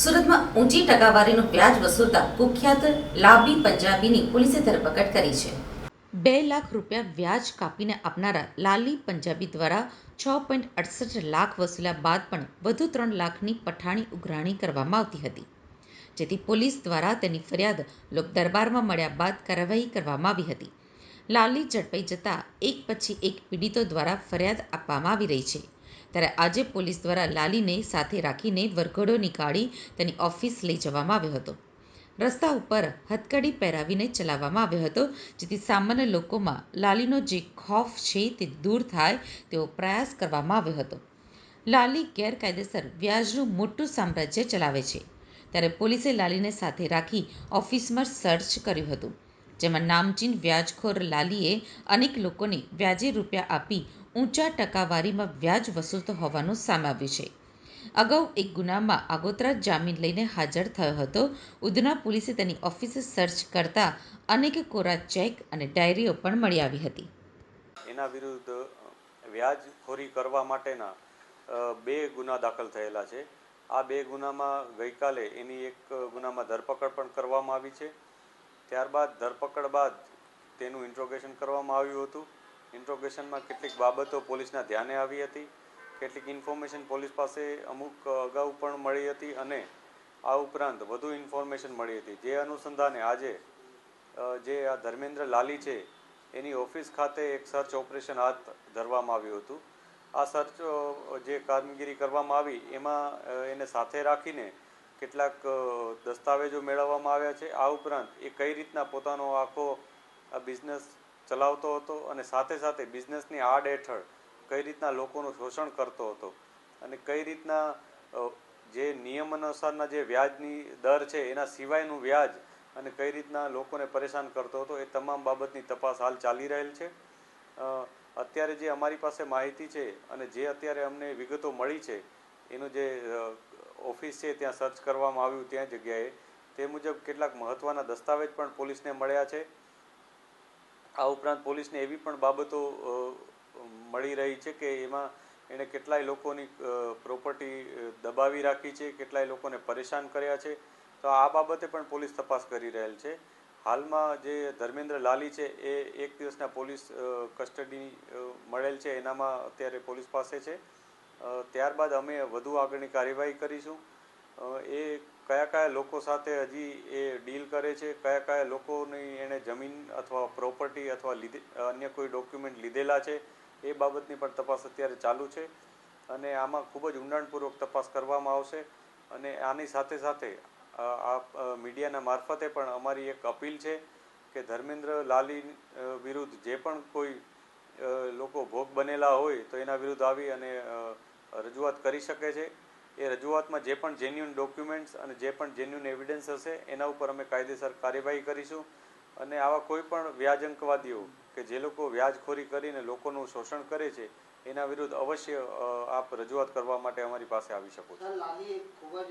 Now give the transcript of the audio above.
સુરતમાં ઊંચી ટકાવારીનું વ્યાજ વસૂલતા કુખ્યાત લાંબી પંજાબીની પોલીસે ધરપકડ કરી છે. બે લાખ રૂપિયા વ્યાજ કાપીને આપનારા લાલી પંજાબી દ્વારા છ પોઈન્ટ અડસઠ લાખ વસૂલ્યા બાદ પણ વધુ ત્રણ લાખની પઠાણી ઉઘરાણી કરવામાં આવતી હતી, જેથી પોલીસ દ્વારા તેની ફરિયાદ લોક દરબારમાં મળ્યા બાદ કાર્યવાહી કરવામાં આવી હતી. લાલી ઝડપાઈ જતાં એક પછી એક પીડિતો દ્વારા ફરિયાદ આપવામાં આવી રહી છે. ત્યારે આજે પોલીસ દ્વારા લાલીને સાથે રાખીને વરઘોડો નીકાળી તેની ઓફિસ લઈ જવામાં આવ્યો હતો. રસ્તા ઉપર હથકડી પહેરાવીને ચલાવવામાં આવ્યો હતો, જેથી સામાન્ય લોકોમાં લાલીનો જે ખોફ છે તે દૂર થાય તેવો પ્રયાસ કરવામાં આવ્યો હતો. લાલી ગેરકાયદેસર વ્યાજનું મોટું સામ્રાજ્ય ચલાવે છે. ત્યારે પોલીસે લાલીને સાથે રાખી ઓફિસમાં સર્ચ કર્યું હતું. જેમાં નામચીન વ્યાજખોર લાલીએ અનેક લોકોને વ્યાજે રૂપિયા આપી ઊંચા ટકાવારીમાં વ્યાજ વસૂલતો હોવાનું સામે છે. અગાઉ એક ગુનામાં આગોતરા જામીન લઈને હાજર થયો હતો. ઉધના પોલીસે તેની ઓફિસે સર્ચ કરતા અનેક કોરા ચેક અને ડાયરીઓ પણ મળી આવી હતી. એના વિરુદ્ધ વ્યાજખોરી કરવા માટેના બે ગુના દાખલ થયેલા છે. આ બે ગુનામાં ગઈકાલે એની એક ગુનામાં ધરપકડ પણ કરવામાં આવી છે. ત્યારબાદ, ધરપકડ બાદ તેનું ઇન્ટ્રોગેશન કરવામાં આવ્યું હતું. ઇન્ટ્રોગેશનમાં કેટલીક બાબતો પોલીસના ધ્યાને આવી હતી. કેટલીક ઇન્ફોર્મેશન પોલીસ પાસે અમુક અગાઉ પણ મળી હતી અને આ ઉપરાંત વધુ ઇન્ફોર્મેશન મળી હતી. જે અનુસંધાને આજે જે આ ધર્મેન્દ્ર લાલી છે, એની ઓફિસ ખાતે એક સર્ચ ઓપરેશન હાથ ધરવામાં આવ્યું હતું. આ સર્ચ જે કામગીરી કરવામાં આવી, એમાં એને સાથે રાખીને કેટલાક દસ્તાવેજો મેળવવામાં આવ્યા છે. આ ઉપરાંત એ કઈ રીતના પોતાનો આખો બિઝનેસ ચલાવતો હતો અને સાથે સાથે બિઝનેસની આડ હેઠળ કઈ રીતના લોકોનું શોષણ કરતો હતો અને કઈ રીતના જે નિયમ અનુસારના જે વ્યાજની દર છે એના સિવાયનું વ્યાજ અને કઈ રીતના લોકોને પરેશાન કરતો હતો એ તમામ બાબતની તપાસ હાલ ચાલી રહેલ છે. અત્યારે જે અમારી પાસે માહિતી છે અને જે અત્યારે અમને વિગતો મળી છે એનું જે ઓફિસ છે ત્યાં સર્ચ કરવામાં આવ્યું ત્યાં જગ્યાએ, તે મુજબ કેટલાક મહત્ત્વના દસ્તાવેજ પણ પોલીસને મળ્યા છે. આ ઉપરાંત પોલીસને એવી પણ બાબતો મળી રહી છે કે એમાં એણે કેટલાય લોકોની પ્રોપર્ટી દબાવી રાખી છે, કેટલાય લોકોને પરેશાન કર્યા છે. તો આ બાબતે પણ પોલીસ તપાસ કરી રહેલ છે. હાલમાં જે ધર્મેન્દ્ર લાલી છે, એ એક દિવસના પોલીસ કસ્ટડી મળેલ છે. એનામાં અત્યારે પોલીસ પાસે છે. ત્યારબાદ અમે વધુ આગળની કાર્યવાહી કરીશું. એ કયા કયા લોકો સાથે હજી એ ડીલ કરે છે, કયા કયા લોકોની એણે જમીન અથવા પ્રોપર્ટી અથવા લીધે, અન્ય કોઈ ડોક્યુમેન્ટ લીધેલા છે, એ બાબતની પણ તપાસ અત્યારે ચાલુ છે. અને આમાં ખૂબ જ ઊંડાણપૂર્વક તપાસ કરવામાં આવશે. અને આની સાથે સાથે આ મીડિયાના મારફતે પણ અમારી એક અપીલ છે કે ધર્મેન્દ્ર લાલી વિરુદ્ધ જે પણ કોઈ લોકો ભોગ બનેલા હોય તો એના વિરુદ્ધ આવી અને રજૂઆત કરી શકે છે. એ રજૂઆતમાં જે પણ જેન્યુન ડોક્યુમેન્ટ્સ અને જે પણ જેન્યુન એવિડન્સ હશે, એના ઉપર અમે કાયદેસર કાર્યવાહી કરીશું. અને આવા કોઈ પણ વ્યાજંકવાદીઓ કે જે લોકો વ્યાજખોરી કરીને લોકોનું શોષણ કરે છે, એના વિરુદ્ધ અવશ્ય આપ રજૂઆત કરવા માટે અમારી પાસે આવી શકો છો.